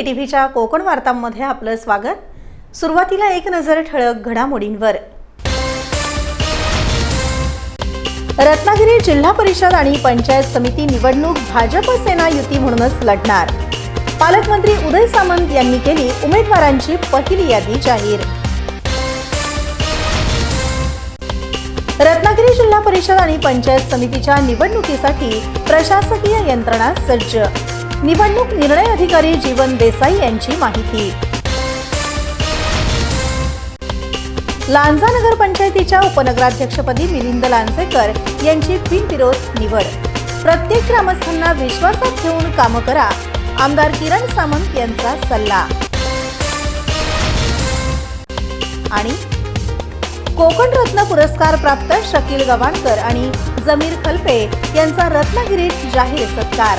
नमस्कार टी व्हीच्या कोकण वार्तांमध्ये आपलं स्वागत. सुरुवातीला एक नजर ठळक घडामोडींवर. रत्नागिरी जिल्हा परिषद आणि पंचायत समिती निवडणूक भाजप सेना युती म्हणूनच लढणार. पालकमंत्री उदय सामंत यांनी केली उमेदवारांची पहिली यादी जाहीर. रत्नागिरी जिल्हा परिषद आणि पंचायत समितीच्या निवडणुकीसाठी प्रशासकीय यंत्रणा सज्ज. निवडणूक निर्णय अधिकारी जीवन देसाई यांची माहिती. लांजा नगर पंचायतीच्या उपनगराध्यक्षपदी मिलिंद लांजेकर यांची बिनविरोध निवड. प्रत्येक ग्रामस्थांना विश्वासात ठेवून कामं करा आमदार किरण सामंत यांचा सल्ला. आणि कोकण रत्न पुरस्कार प्राप्त शकील गवाणकर आणि जमीर खलपे यांचा रत्नागिरीत जाहीर सत्कार.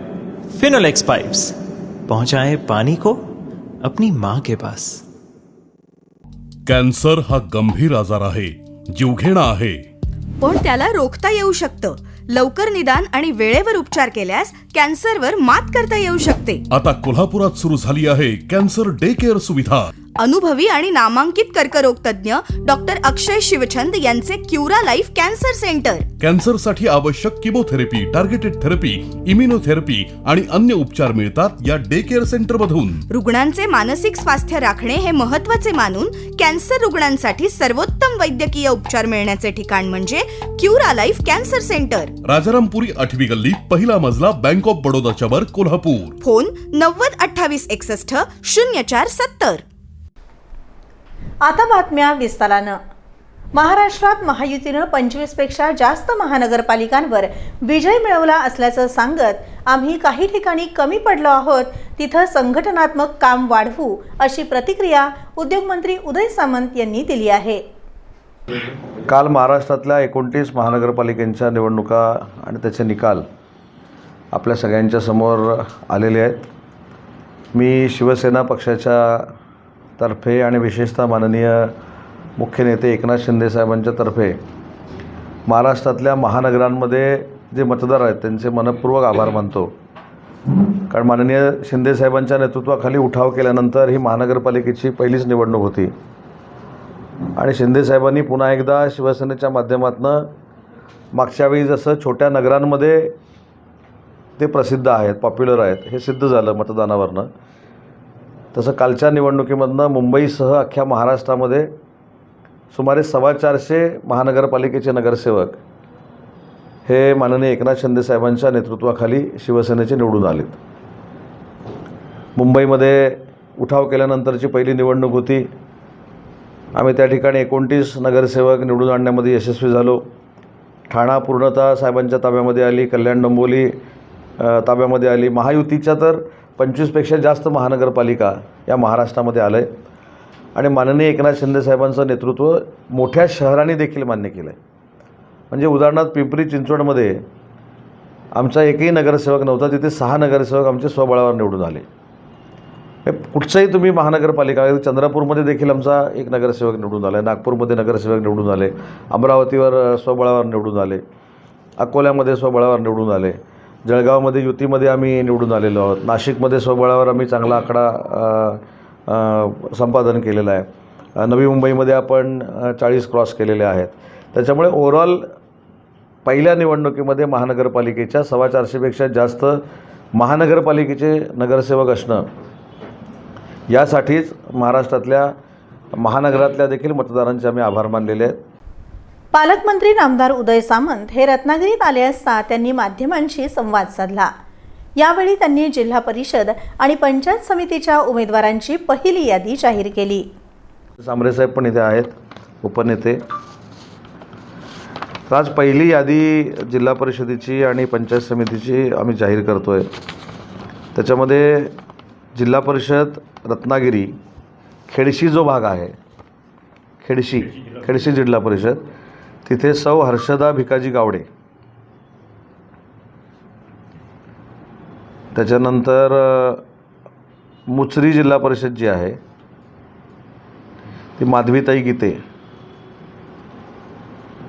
फिनोलेक्स पाइप्स पहुंचाए पानी को अपनी माँ के पास। कॅन्सर हा गंभीर आजार आहे जीवघेणा आहे. पण त्याला रोखता येऊ शकतं. लवकर निदान आणि वेळेवर उपचार केल्यास कॅन्सरवर मात करता येऊ शकते. आता कोल्हापुरात सुरू झाली आहे कॅन्सर डे केअर सुविधा. अनुभवी आणि नामांकित कर्करोग तज्ज्ञ डॉक्टर अक्षय शिवचंद यांचे क्युरा लाईफ कॅन्सर सेंटर. कॅन्सरसाठी आवश्यक किमोथेरपी टार्गेटेड थेरपी इम्युनोथेरपी आणि अन्य उपचार मिळतात या डे केअर सेंटर मधून रुग्णांचे मानसिक स्वास्थ्य राखणे हे महत्त्वाचे मानून कॅन्सर रुग्णांसाठी सर्वोत्तम वैद्यकीय उपचार मिळण्याचे ठिकाण म्हणजे Cura life cancer centre. Rajarampuri आठवी गल्ली पहिला मजला बँक ऑफ बडोदाच्या वर कोल्हापूर. फोन नव्वद अठ्ठावीस एकसष्ट शून्य चार सत्तर. आता बातम्या विस्तारानं. महाराष्ट्रात महायुतीनं पंचवीसपेक्षा जास्त महानगरपालिकांवर विजय मिळवला असल्याचं सांगत आम्ही काही ठिकाणी कमी पडलो आहोत तिथं संघटनात्मक काम वाढवू अशी प्रतिक्रिया उद्योगमंत्री उदय सामंत यांनी दिली आहे. काल महाराष्ट्रातल्या एकोणतीस महानगरपालिकांच्या निवडणुका आणि त्याचे निकाल आपल्या सगळ्यांच्या समोर आलेले आहेत. मी शिवसेना पक्षाच्या तर्फे आणि विशेषतः माननीय मुख्य नेते एकनाथ शिंदे साहेबांच्या तर्फे महाराष्ट्रातल्या महानगरांमध्ये जे मतदार आहेत त्यांचे मनपूर्वक आभार मानतो. कारण माननीय शिंदे साहेबांच्या नेतृत्वाखाली उठाव केल्यानंतर ही महानगरपालिकेची पहिलीच निवडणूक होती. आणि शिंदे साहेबांनी पुन्हा एकदा शिवसेनेच्या माध्यमातून मागच्या वेळी जसं छोट्या नगरांमध्ये ते प्रसिद्ध आहेत पॉप्युलर आहेत हे सिद्ध झालं मतदानावरनं. तसं कालच्या निवडणुकीमधनं मुंबईसह अख्ख्या महाराष्ट्रामध्ये सुमारे सव्वा चारशे महानगरपालिकेचे नगरसेवक हे माननीय एकनाथ शिंदे साहेबांच्या नेतृत्वाखाली शिवसेनेचे निवडून आलेत. मुंबईमध्ये उठाव केल्यानंतरची पहिली निवडणूक होती. आम्ही त्या ठिकाणी एकोणतीस नगरसेवक निवडून आणण्यामध्ये यशस्वी झालो. ठाणा पूर्णतः साहेबांच्या ताब्यामध्ये आली कल्याण डोंबोली ताब्यामध्ये आली. महायुतीच्या तर पंचवीसपेक्षा जास्त महानगरपालिका या महाराष्ट्रामध्ये आलं आहे आणि माननीय एकनाथ शिंदे साहेबांचं नेतृत्व मोठ्या शहरांनी देखील मान्य केलं आहे म्हणजे उदाहरणार्थ पिंपरी चिंचवडमध्ये आमचा एकही नगरसेवक नव्हता तिथे सहा नगरसेवक आमचे स्वबळावर निवडून आले. कुठचंही तुम्ही महानगरपालिका चंद्रपूरमध्ये देखील आमचा एक नगरसेवक निवडून आला आहे नागपूरमध्ये नगरसेवक निवडून आले अमरावतीवर स्वबळावर निवडून आले अकोल्यामध्ये स्वबळावर निवडून आले. जळगावमध्ये युतीमध्ये आम्ही निवडून आलेलो आहोत. नाशिकमध्ये स्वबळावर आम्ही चांगला आकडा संपादन केलेला आहे. नवी मुंबईमध्ये आपण चाळीस क्रॉस केलेले आहेत. त्याच्यामुळे ओव्हरऑल पहिल्या निवडणुकीमध्ये महानगरपालिकेच्या सव्वा चारशेपेक्षा जास्त महानगरपालिकेचे नगरसेवक असणं यासाठीच महाराष्ट्रातल्या महानगरातल्या देखील मतदारांचे आम्ही आभार मानलेले आहेत. पालकमंत्री नामदार उदय सामंत हे रत्नागिरीत आले असता त्यांनी माध्यमांशी संवाद साधला. यावेळी त्यांनी जिल्हा परिषद आणि पंचायत समितीच्या उमेदवारांची पहिली यादी जाहीर केली. साहेब पण इथे आहेत उपनेते. तर आज पहिली यादी जिल्हा परिषदेची आणि पंचायत समितीची आम्ही जाहीर करतो आहे त्याच्यामध्ये जिल्हा परिषद रत्नागिरी खेडशी जो भाग आहे खेडशी खेडशी जिल्हा परिषद तिथे सौ हर्षदा भिकाजी गावडे. त्याच्यानंतर मुचरी जिल्हा परिषद जी आहे ती माधवीताई गीते.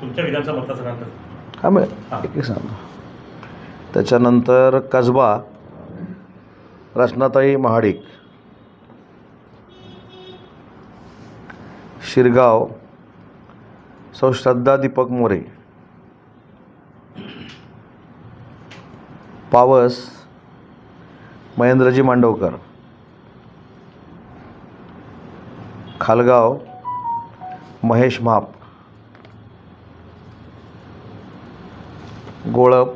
तुमच्या विधानसभा मतदारसंघात? हा मग एक त्याच्यानंतर कसबा रचनाताई महाडिक. शिरगाव सौ श्रद्धा दीपक मोरे. पावस महेंद्रजी मांडवकर. खालगाव महेश म्हाप गोळप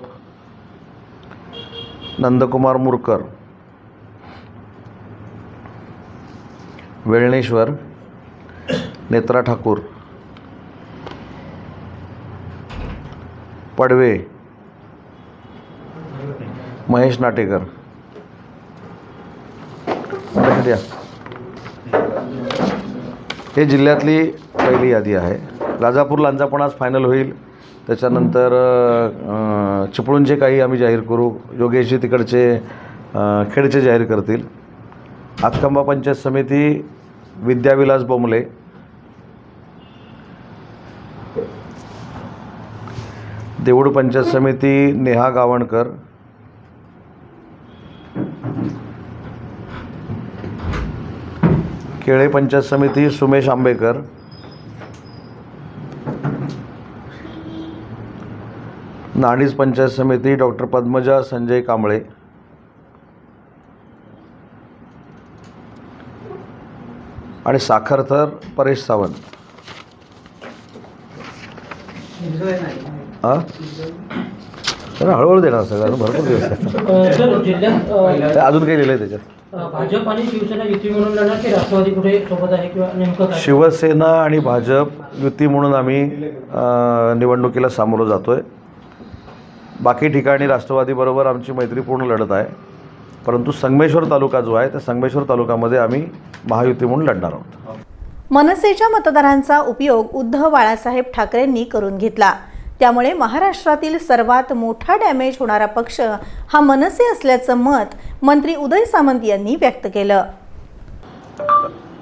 नंदकुमार मुरकर. वेळणेश्वर नेत्रा ठाकूर. पडवे. महेश नाटेकर. द्या हे जिल्ह्यातली पहिली यादी आहे. राजापूर लांजापणाच फायनल होईल. त्याच्यानंतर चिपळूणचे काही आम्ही जाहीर करू. योगेशजी तिकडचे खेडचे जाहीर करतील. हातखंबा पंचायत समिती विद्याविलास बोंबले देऊळ पंचायत समिती नेहा गावणकर. केळे पंचायत समिती सुमेश आंबेकर. नाणीज पंचायत समिती डॉक्टर पद्मजा संजय कांबळे. आणि साखरथर परेश सावंत. हां? तर हळूहळू देणार सगळं अजून भरपूर दिवस आहेत. अ, सर जिल्ह्यात अ, ते अजून काही लिहिलं आहे त्याच्यात. अ, भाजप आणि शिवसेना युती म्हणून लढणार की राष्ट्रवादी कुठे सोबत आहे किंवा नेमकं काय? शिवसेना आणि भाजप युती म्हणून आम्ही अ, निवडणुकीला सामोरं जातो आहे बाकी ठिकाणी राष्ट्रवादीबरोबर आमची मैत्रीपूर्ण लढत आहे. परंतु संगमेश्वर तालुका जो आहे त्या संगमेश्वर तालुक्यामध्ये आम्ही महायुती म्हणून लढणार आहोत. मनसेच्या मतदारांचा उपयोग उद्धव बाळासाहेब ठाकरेंनी करून घेतला. त्यामुळे महाराष्ट्रातील सर्वात मोठा डॅमेज होणारा पक्ष हा मनसे असल्याचं मत मंत्री उदय सामंत यांनी व्यक्त केलं.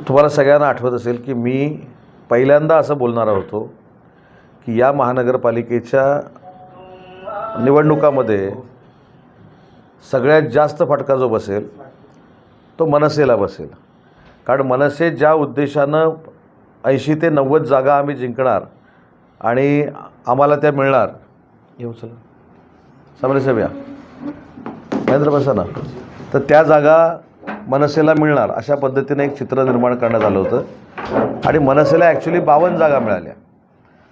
तुम्हाला सगळ्यांना आठवत असेल की मी पहिल्यांदा असं बोलणार होतो की या महानगरपालिकेच्या निवडणुकामध्ये सगळ्यात जास्त फटका जो बसेल तो मनसेला बसेल. कारण मनसे ज्या उद्देशानं ऐंशी ते नव्वद जागा आम्ही जिंकणार आणि आम्हाला त्या मिळणार. येऊ चला. समरे साहेब या. महेंद्र बसा ना तर त्या जागा मनसेला मिळणार अशा पद्धतीनं एक चित्र निर्माण करण्यात आलं होतं. आणि मनसेला ॲक्च्युली बावन्न जागा मिळाल्या.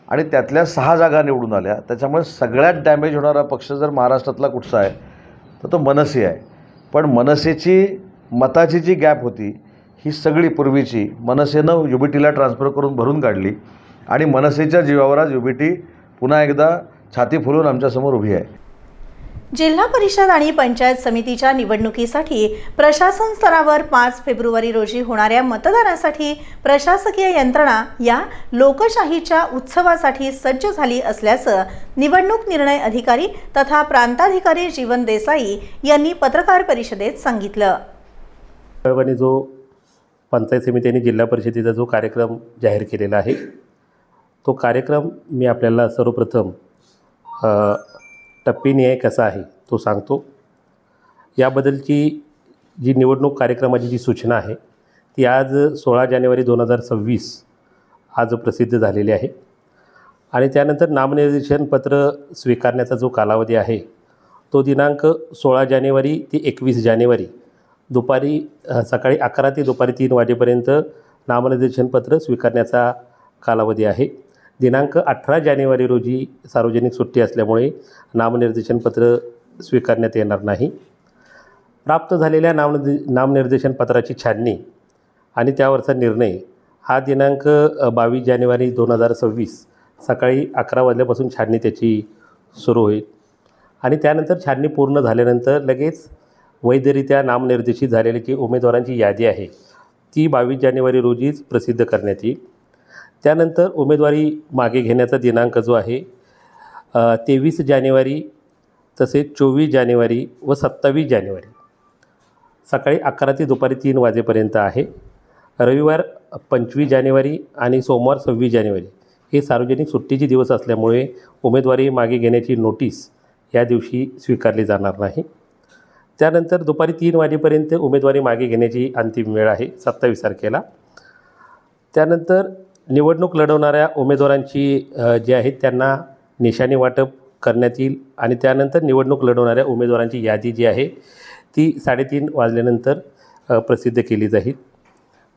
आणि त्यातल्या सहा जागा निवडून आल्या. त्याच्यामुळे सगळ्यात डॅमेज होणारा पक्ष जर महाराष्ट्रातला कुठचा आहे तर तो मनसे आहे. पण मनसेची मताची जी गॅप होती ही सगळी पूर्वीची मनसेनं युबीटीला ट्रान्सफर करून भरून काढली. आणि मनसेच्या जीवावर आज युबीटी पुन्हा एकदा छाती फुलून आमच्यासमोर उभी आहे. जिल्हा परिषद आणि पंचायत समितीच्या निवडणुकीसाठी प्रशासन स्तरावर पाच फेब्रुवारी रोजी होणाऱ्या मतदानासाठी प्रशासकीय यंत्रणा या लोकशाहीच्या उत्सवासाठी सज्ज झाली असल्याचं निवडणूक निर्णय अधिकारी तथा प्रांताधिकारी जीवन देसाई यांनी पत्रकार परिषदेत सांगितलं. आयोगाने जो पंचायत समिती आणि जिल्हा परिषदेचा जो कार्यक्रम जाहीर केलेला आहे तो कार्यक्रम मी आपल्याला सर्वप्रथम टप्पेनिय कसा आहे तो सांगतो. याबद्दलची जी निवडणूक कार्यक्रमाची जी सूचना आहे ती आज सोळा जानेवारी दोन हजार सव्वीस आज प्रसिद्ध झालेली आहे. आणि त्यानंतर नामनिर्देशन पत्र स्वीकारण्याचा जो कालावधी आहे तो दिनांक सोळा जानेवारी ते एकवीस जानेवारी दुपारी सकाळी अकरा ते दुपारी तीन वाजेपर्यंत नामनिर्देशन पत्र स्वीकारण्याचा कालावधी आहे. दिनांक अठरा जानेवारी रोजी सार्वजनिक सुट्टी असल्यामुळे नामनिर्देशनपत्र स्वीकारण्यात येणार नाही. प्राप्त झालेल्या नामनिर्दे नामनिर्देशन पत्राची छाननी आणि त्यावरचा निर्णय हा दिनांक बावीस जानेवारी दोन हजार सव्वीस सकाळी अकरा वाजल्यापासून छाननी त्याची सुरू होईल. आणि त्यानंतर छाननी पूर्ण झाल्यानंतर लगेच वैधरित्या नामनिर्देशित झालेली जी उमेदवारांची यादी आहे ती बावीस जानेवारी रोजीच प्रसिद्ध करण्यात येईल. त्यानंतर उमेदवारी मागे घेण्याचा दिनांक जो आहे तेवीस जानेवारी तसेच चोवीस जानेवारी व सत्तावीस जानेवारी. सकाळी अकरा ते दुपारी तीन वाजेपर्यंत आहे. रविवार पंचवीस जानेवारी आणि सोमवार सव्वीस जानेवारी हे सार्वजनिक सुट्टीचे दिवस असल्यामुळे उमेदवारी मागे घेण्याची नोटीस या दिवशी स्वीकारली जाणार नाही. त्यानंतर दुपारी तीन वाजेपर्यंत उमेदवारी मागे घेण्याची अंतिम वेळ आहे सत्तावीस तारखेला. त्यानंतर निवडणूक लढवणाऱ्या उमेदवारांची जे आहेत त्यांना निशाणी वाटप करण्यात येईल आणि त्यानंतर निवडणूक लढवणाऱ्या उमेदवारांची यादी जी आहे ती साडेतीन वाजल्यानंतर प्रसिद्ध केली जाईल.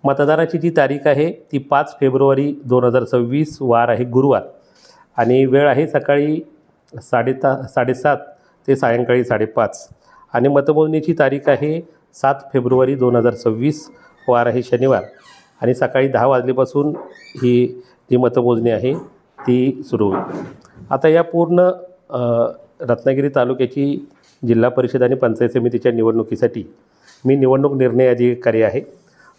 मतदानाची जी तारीख आहे ती पाच फेब्रुवारी दोन हजार सव्वीस वार आहे गुरुवार आणि वेळ आहे सकाळी साडेता साडेसात ते सायंकाळी साडेपाच आणि मतमोजणीची तारीख आहे सात फेब्रुवारी दोन हजार सव्वीस वार आहे शनिवार. आणि सकाळी दहा वाजल्यापासून ही जी मतमोजणी आहे ती सुरू होईल. आता या पूर्ण रत्नागिरी तालुक्याची जिल्हा परिषद आणि पंचायत समितीच्या निवडणुकीसाठी मी निवडणूक निर्णय अधिकारी आहे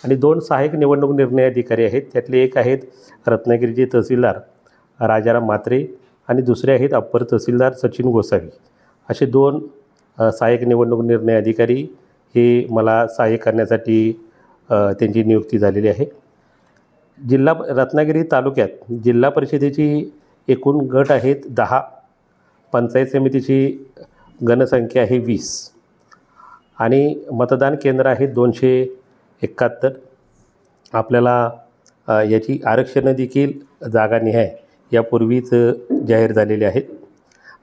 आणि दोन सहाय्यक निवडणूक निर्णय अधिकारी आहेत. त्यातले एक आहेत रत्नागिरीचे तहसीलदार राजाराम म्हात्रे आणि दुसरे आहेत अप्पर तहसीलदार सचिन गोसावी. असे दोन सहाय्यक निवडणूक निर्णय अधिकारी हे मला सहाय्य करण्यासाठी त्यांची नियुक्ती झालेली आहे. जिल्हा रत्नागिरी तालुक्यात जिल्हा परिषदेची एकूण गट आहेत दहा. पंचायत समितीची गणसंख्या आहे वीस. आणि मतदान केंद्र आहेत दोनशे एकाहत्तर. आपल्याला याची आरक्षणं देखील जागानिहाय यापूर्वीच जाहीर झालेले आहेत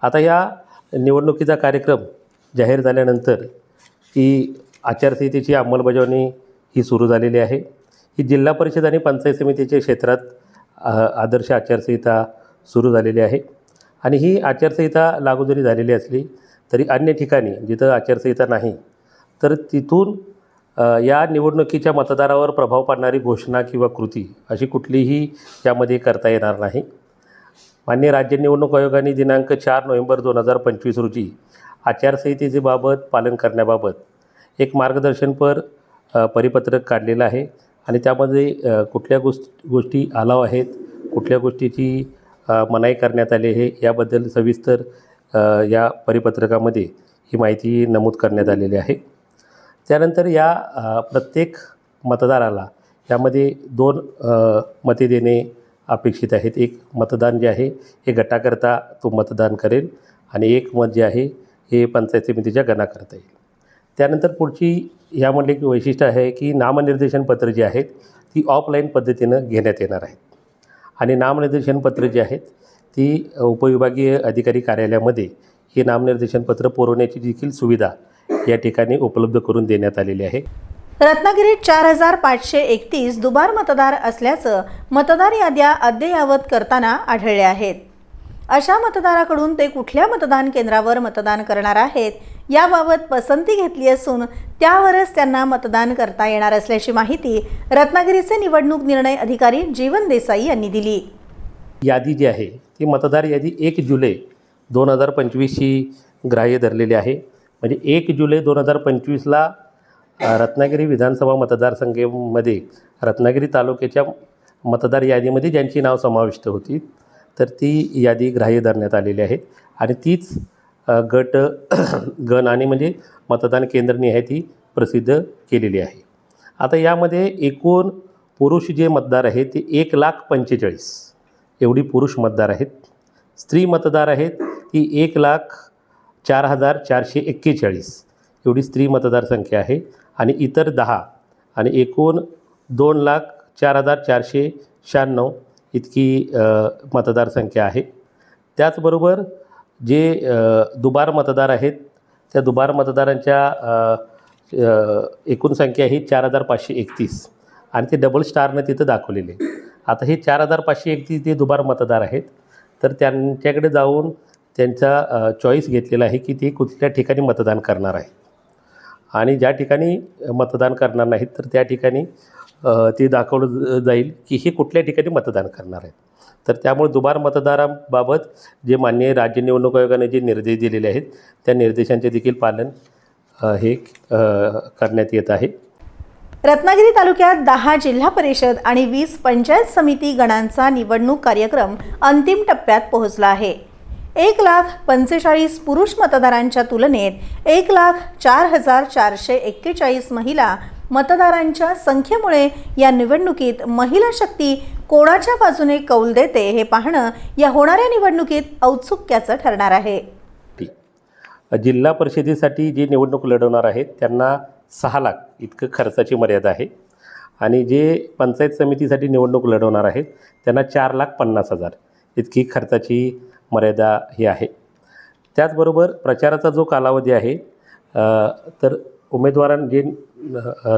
आता या निवडणुकीचा कार्यक्रम जाहीर झाल्यानंतर की आचारसंहितेची अंमलबजावणी ही सुरू झालेली आहे. ही जिल्हा परिषद आणि पंचायत समितीच्या क्षेत्रात आदर्श आचारसंहिता सुरू झालेली आहे. आणि ही आचारसंहिता लागू जरी झालेली असली तरी अन्य ठिकाणी जिथं आचारसंहिता नाही तर तिथून या निवडणुकीच्या मतदारावर प्रभाव पाडणारी घोषणा किंवा कृती अशी कुठलीही यामध्ये करता येणार नाही. मान्य राज्य निवडणूक आयोगाने दिनांक चार नोव्हेंबर दोन हजार पंचवीस रोजी आचारसंहितेचे बाबत पालन करण्याबाबत एक मार्गदर्शनपर परिपत्रक काढलेलं आहे. आणि त्यामध्ये कुठल्या गोष्ट गोष्टी अलाव आहेत कुठल्या गोष्टीची मनाई करण्यात आली आहे याबद्दल सविस्तर या परिपत्रकामध्ये ही माहिती नमूद करण्यात आलेली आहे. त्यानंतर या प्रत्येक मतदाराला यामध्ये दोन मते देणे अपेक्षित आहेत. एक मतदान जे आहे हे गटाकरता तो मतदान करेल आणि एक मत जे आहे हे पंचायत समितीच्या गणाकरता येईल. त्यानंतर पुढची यामधली एक वैशिष्ट्य आहे की नामनिर्देशन पत्र जी आहेत ती ऑफलाईन पद्धतीनं घेण्यात येणार आहेत. आणि नामनिर्देशन पत्र जी आहेत ती उपविभागीय अधिकारी कार्यालयामध्ये हे नामनिर्देशन पत्र पुरवण्याची देखील सुविधा या ठिकाणी उपलब्ध करून देण्यात आलेली आहे. रत्नागिरीत चार हजार पाचशे एकतीस दुबार मतदार असल्याचं मतदार याद्या अद्ययावत करताना आढळले आहेत. अशा मतदाराकडून ते कुठल्या मतदान केंद्रावर मतदान करणार आहेत याबाबत पसंती घेतली असून त्यावरच त्यांना मतदान करता येणार असल्याची माहिती रत्नागिरीचे निवडणूक निर्णय अधिकारी जीवन देसाई यांनी दिली. यादी जी आहे ती मतदार यादी एक जुलै दोन हजार पंचवीसची ग्राह्य धरलेली आहे. म्हणजे एक जुलै दोन हजार पंचवीसला रत्नागिरी विधानसभा मतदारसंघामध्ये रत्नागिरी तालुक्याच्या मतदार यादीमध्ये ज्यांची नाव समाविष्ट होती तर ती यादी ग्राह्य धरण्यात आलेली आहे. आणि तीच गट गण आणि म्हणजे मतदान केंद्रनी आहे ती प्रसिद्ध केलेली आहे. आता यामध्ये एकूण पुरुष जे मतदार आहेत ते एक लाख पंचेचाळीस. एवढी पुरुष मतदार आहेत. स्त्री मतदार आहेत ती एक लाख चार हजार चारशे एक्केचाळीस. एवढी स्त्री मतदारसंख्या आहे. आणि इतर दहा आणि एकूण दोन लाख चार हजार चारशे शहाण्णव. इतकी मतदारसंख्या आहे. त्याचबरोबर जे दुबार मतदार आहेत त्या दुबार मतदारांच्या एकूण संख्या ही चार हजार पाचशे एकतीस आणि ते डबल स्टारनं तिथं दाखवलेले आता हे चार हजार पाचशे एकतीस जे दुबार मतदार आहेत तर त्यांच्याकडे जाऊन त्यांचा चॉईस घेतलेला आहे की ते कुठल्या ठिकाणी मतदान करणार आहे आणि ज्या ठिकाणी मतदान करणार नाहीत तर त्या ठिकाणी ते दाखवलं जाईल की हे कुठल्या ठिकाणी मतदान करणार आहेत. तर त्यामुळे दुबार मतदारांबाबत जे मान्य राज्य निवडणूक आयोगाने जे निर्देश दिलेले आहेत त्या निर्देशांचे देखील पालन हे करण्यात येत आहे. रत्नागिरी तालुक्यात दहा जिल्हा परिषद आणि वीस पंचायत समिती गणांचा निवडणूक कार्यक्रम अंतिम टप्प्यात पोहोचला आहे. एक लाख पंचेचाळीस पुरुष मतदारांच्या तुलनेत एक लाख चार हजार चारशे एक्केचाळीस महिला मतदारांच्या संख्येमुळे या निवडणुकीत महिला शक्ती कोणाच्या बाजूने कौल देते हे पाहणं या होणाऱ्या निवडणुकीत औत्सुक्याचं ठरणार आहे. जिल्हा परिषदेसाठी जे निवडणूक लढवणार आहेत त्यांना सहा लाख इतकं खर्चाची मर्यादा आहे. आणि जे पंचायत समितीसाठी निवडणूक लढवणार आहेत त्यांना चार लाख पन्नास हजार इतकी खर्चाची मर्यादा ही आहे. त्याचबरोबर प्रचाराचा जो कालावधी आहे तर उमेदवारां जे अ,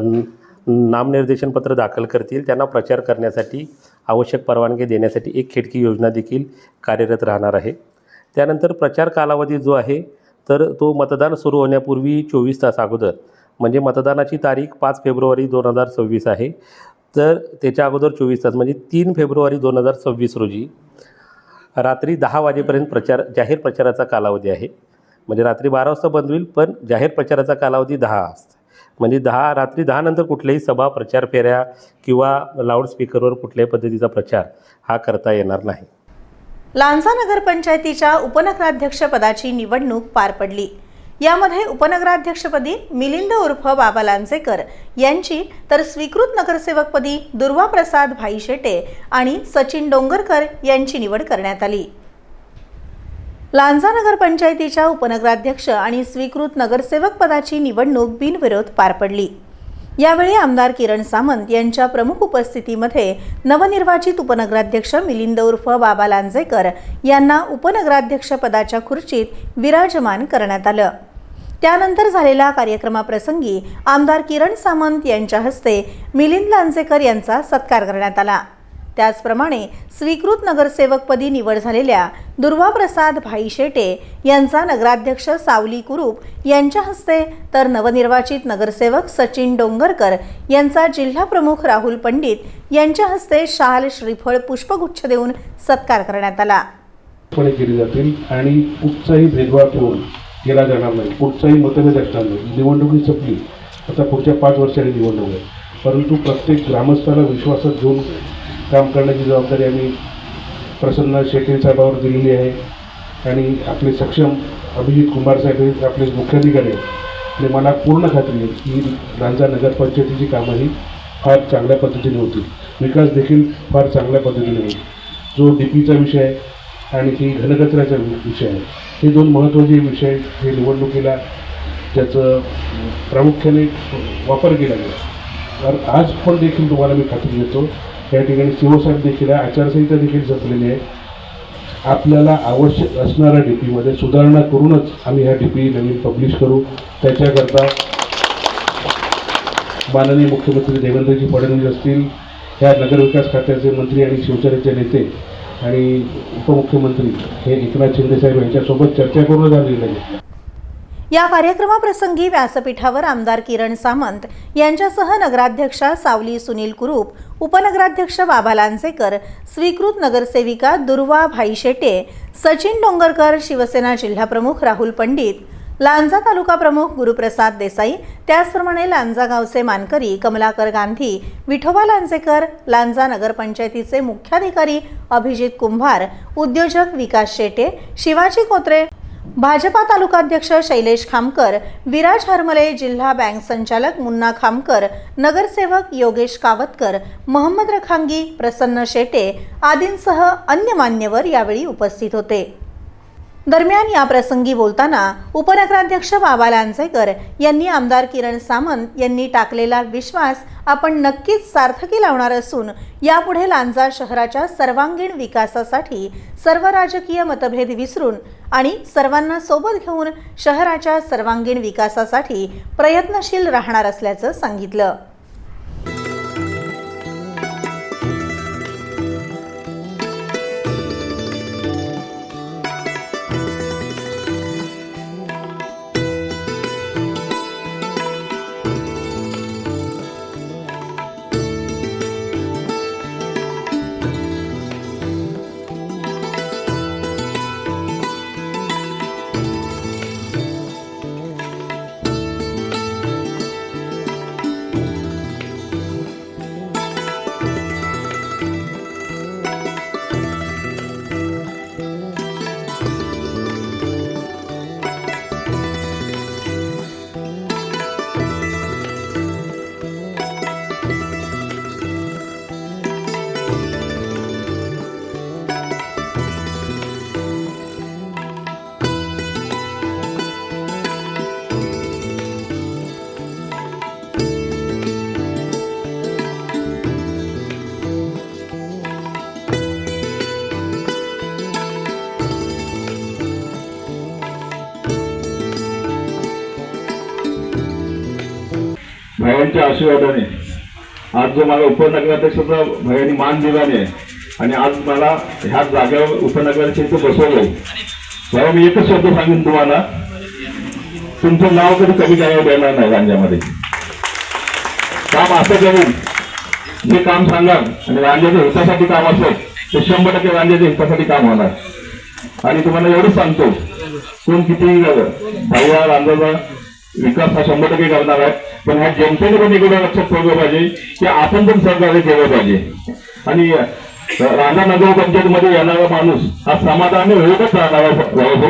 नामनिर्देशनपत्र दाखल करतील. त्यांना प्रचार करण्यासाठी आवश्यक परवानगी देण्यासाठी एक खिडकी योजना देखील कार्यरत राहणार आहे. त्यानंतर प्रचार कालावधी जो आहे तर तो मतदान सुरू होण्यापूर्वी चोवीस तास अगोदर म्हणजे मतदानाची तारीख पाच फेब्रुवारी दोन हजार सव्वीस आहे. तर त्याच्या अगोदर चोवीस तास म्हणजे तीन फेब्रुवारी दोन हजार सव्वीस रोजी रात्री दहा वाजेपर्यंत प्रचार जाहीर प्रचाराचा कालावधी आहे. म्हणजे रात्री बारा वाजता बंद होईल पण जाहीर प्रचाराचा कालावधी दहा असतो. म्हणजे दहा रात्री दहानंतर कुठल्याही सभा प्रचार फेऱ्या किंवा लाऊडस्पीकरवर कुठल्याही पद्धतीचा प्रचार हा करता येणार नाही. लांजा नगरपंचायतीच्या उपनगराध्यक्षपदाची निवडणूक पार पडली. यामध्ये उपनगराध्यक्षपदी मिलिंद उर्फ बाबा लांजेकर यांची तर स्वीकृत नगरसेवकपदी दुर्वा प्रसाद भाई शेटे आणि सचिन डोंगरकर यांची निवड करण्यात आली. लांजा नगरपंचायतीच्या उपनगराध्यक्ष आणि स्वीकृत नगरसेवक पदाची निवडणूक बिनविरोध पार पडली. यावेळी आमदार किरण सामंत यांच्या प्रमुख उपस्थितीमध्ये नवनिर्वाचित उपनगराध्यक्ष मिलिंद उर्फ बाबा लांजेकर यांना उपनगराध्यक्ष पदाच्या खुर्चीत विराजमान करण्यात आलं. त्यानंतर झालेल्या कार्यक्रमाप्रसंगी आमदार किरण सामंत यांच्या हस्ते मिलिंद लांजेकर यांचा सत्कार करण्यात आला. त्याचप्रमाणे स्वीकृत नगरसेवकपदी निवड झालेल्या दुर्वाप्रसाद भाई शेटे यांचा नगराध्यक्ष सावली कुरूप यांच्या हस्ते तर नवनिर्वाचित नगरसेवक सचिन डोंगरकर यांचा जिल्हाप्रमुख राहुल पंडित यांच्या हस्ते शाल श्रीफळ पुष्पगुच्छ देऊन सत्कार करण्यात आला. केली जातील आणि कुठचाही भेदभाव ठेवून केला जाणार नाही. कुठचाही मतभेद असणार नाही. निवडणुकी संपली. आता पुढच्या पाच वर्षांनी निवडणूक आहे. परंतु प्रत्येक ग्रामस्थाला विश्वासात घेऊन काम करण्याची जबाबदारी आम्ही प्रसन्न शेट्टी साहेबावर दिलेली आहे. आणि आपले सक्षम अभिजित कुमार साहेब हे आपले मुख्याधिकारी आहेत. आणि मला पूर्ण खात्री आहे की लांजा नगरपंचायतीची कामं ही फार चांगल्या पद्धतीने होतील. विकास देखील फार चांगल्या पद्धतीने होईल. जो डी पीचा विषय आहे आणि की घनकचऱ्याचा विषय आहे. हे दोन महत्त्वाचे विषय हे निवडणुकीला ज्याचं प्रामुख्याने वापर केला गेला. तर आज पण देखील तुम्हाला मी खात्री देतो या ठिकाणी शिवसाहेब देखील आहे आचारसंहिता देखील जपलेली आहे. आपल्याला आवश्यक असणाऱ्या डी पीमध्ये सुधारणा करूनच आम्ही ह्या डी पी नवीन पब्लिश करू. त्याच्याकरता माननीय मुख्यमंत्री देवेंद्रजी फडणवीस असतील ह्या नगरविकास खात्याचे मंत्री आणि शिवसेनेचे नेते आणि उपमुख्यमंत्री हे एकनाथ शिंदेसाहेब यांच्यासोबत चर्चा करून झालेली आहे. या कार्यक्रमाप्रसंगी व्यासपीठावर आमदार किरण सामंत यांच्यासह नगराध्यक्षा सावली सुनील कुरूप उपनगराध्यक्ष बाबा लांजेकर स्वीकृत नगरसेविका दुर्वा भाई शेटे सचिन डोंगरकर शिवसेना जिल्हाप्रमुख राहुल पंडित लांजा तालुका प्रमुख गुरुप्रसाद देसाई त्याचप्रमाणे लांजा गावचे मानकरी कमलाकर गांधी विठोबा लांजेकर लांजा नगरपंचायतीचे मुख्याधिकारी अभिजित कुंभार उद्योजक विकास शेटे शिवाजी कोत्रे भाजपा तालुकाध्यक्ष शैलेश खामकर विराज हरमले जिल्हा बँक संचालक मुन्ना खामकर नगरसेवक योगेश कावतकर महम्मद रखांगी प्रसन्न शेटे आदींसह अन्य मान्यवर यावेळी उपस्थित होते. दरम्यान या प्रसंगी बोलताना उपनगराध्यक्ष बाबा लांजेकर यांनी आमदार किरण सामंत यांनी टाकलेला विश्वास आपण नक्कीच सार्थकी लावणार असून यापुढे लांजा शहराच्या सर्वांगीण विकासासाठी सर्व राजकीय मतभेद विसरून आणि सर्वांना सोबत घेऊन शहराच्या सर्वांगीण विकासासाठी प्रयत्नशील राहणार असल्याचं सांगितलं. भावांच्या आशीर्वादाने. आज जो मला उपनगराध्यक्षाचा भायांनी मान दिल्याने आणि आज मला ह्या जागेवर उपनगराध्यक्ष इथे बसवलंय. तेव्हा मी एकच शब्द सांगेन तुम्हाला. तुमचं नाव कधी कमी करायला देणार नाही राज्यामध्ये. काम असं करून जे काम सांगाल आणि राज्याच्या हितासाठी काम असेल ते शंभर टक्के राज्याच्या हितासाठी काम होणार. आणि तुम्हाला एवढंच सांगतो कोण कितीही झालं भैया रांजाचा विकास हा शंभर टक्के करणार आहे. पण ह्या जनतेने पण इकडे लक्षात ठेवलं पाहिजे की आपण पण सहकार्य केलं पाहिजे. आणि राणा नगर पंचायतमध्ये येणारा माणूस हा समाधानी होतच राहणार आहे.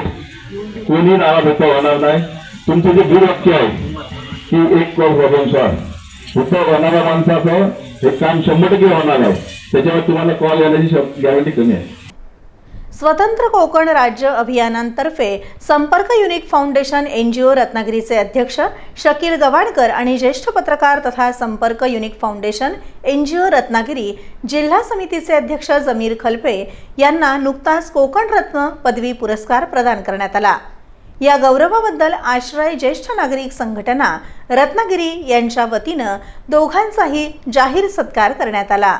कोणी नाराज होणार नाही. तुमचं जे दुर्वाक्य आहे की एक करोड भरून उत्तर होणाऱ्या माणसाचं हे काम शंभर टक्के होणार आहे. त्याच्यावर तुम्हाला कॉल येण्याची गॅरंटी कमी आहे. स्वतंत्र कोकण राज्य अभियानांतर्फे संपर्क unique foundation N G O रत्नागिरीचे अध्यक्ष शकील गवाणकर आणि ज्येष्ठ पत्रकार तथा संपर्क unique foundation N G O Ratnagiri जिल्हा समितीचे अध्यक्ष जमीर खलपे यांना नुकताच कोकण रत्न पदवी पुरस्कार प्रदान करण्यात आला. या गौरवाबद्दल आश्रय ज्येष्ठ नागरिक संघटना रत्नागिरी यांच्या वतीनं दोघांचाही जाहीर सत्कार करण्यात आला.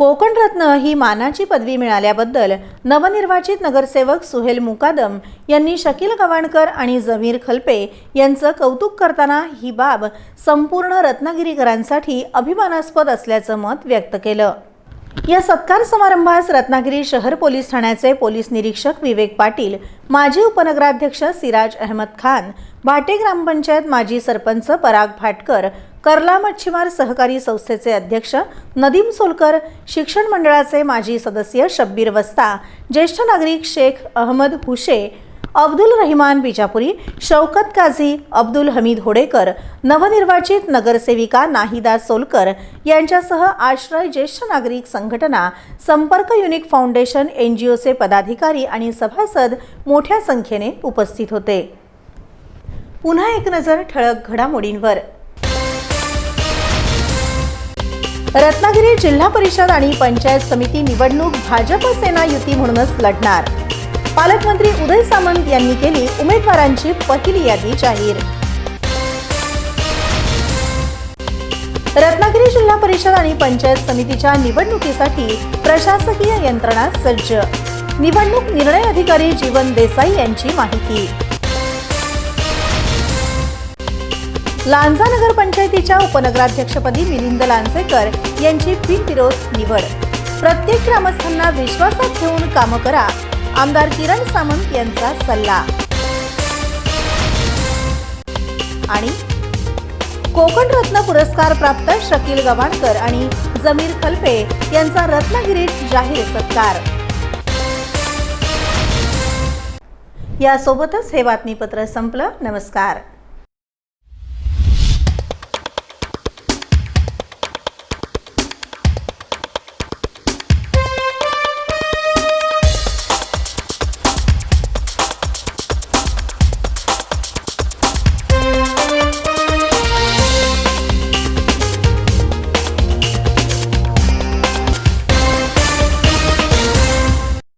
कोकण रत्न ही मानाची पदवी मिळाल्याबद्दल नवनिर्वाचित नगरसेवक सुहेल मुकादम यांनी शकील गवाणकर आणि जमीर खलपे यांचं कौतुक करताना ही बाब संपूर्ण रत्नागिरीकरांसाठी अभिमानास्पद असल्याचं मत व्यक्त केलं. या सत्कार समारंभास रत्नागिरी शहर पोलीस ठाण्याचे पोलीस निरीक्षक विवेक पाटील माजी उपनगराध्यक्ष सिराज अहमद खान भाटे ग्रामपंचायत माजी सरपंच पराग भाटकर कर्ला मच्छीमार सहकारी संस्थेचे अध्यक्ष नदीम सोलकर शिक्षण मंडळाचे माजी सदस्य शब्बीर वस्ता ज्येष्ठ नागरिक शेख अहमद हुशे अब्दुल रहिमान बिजापुरी शौकत काझी अब्दुल हमीद होडेकर नवनिर्वाचित नगरसेविका नाहिदा सोलकर यांच्यासह आश्रय ज्येष्ठ नागरिक संघटना संपर्क युनिक फाउंडेशन एन जी ओचे पदाधिकारी आणि सभासद मोठ्या संख्येने उपस्थित होते. पुन्हा एक नजर ठळक घडामोडींवर. रत्नागिरी जिल्हा परिषद आणि पंचायत समिती निवडणूक भाजप सेना युती म्हणूनच लढणार. पालकमंत्री उदय सामंत यांनी केली उमेदवारांची पहिली यादी जाहीर. रत्नागिरी जिल्हा परिषद आणि पंचायत समितीच्या निवडणुकीसाठी प्रशासकीय यंत्रणा सज्ज. निवडणूक निर्णय अधिकारी जीवन देसाई यांची माहिती. लांजा नगर पंचायतीच्या उपनगराध्यक्षपदी मिलिंद लांजेकर यांची बिनविरोध निवड. प्रत्येक ग्रामस्थांना विश्वासात ठेवून कामं करा आमदार किरण सामंत यांचा सल्ला. आणि कोकण रत्न पुरस्कार प्राप्त शकील गवाणकर आणि जमीर खलपे यांचा रत्नागिरीत जाहीर सत्कार. यासोबतच हे बातमीपत्र संपलं. नमस्कार.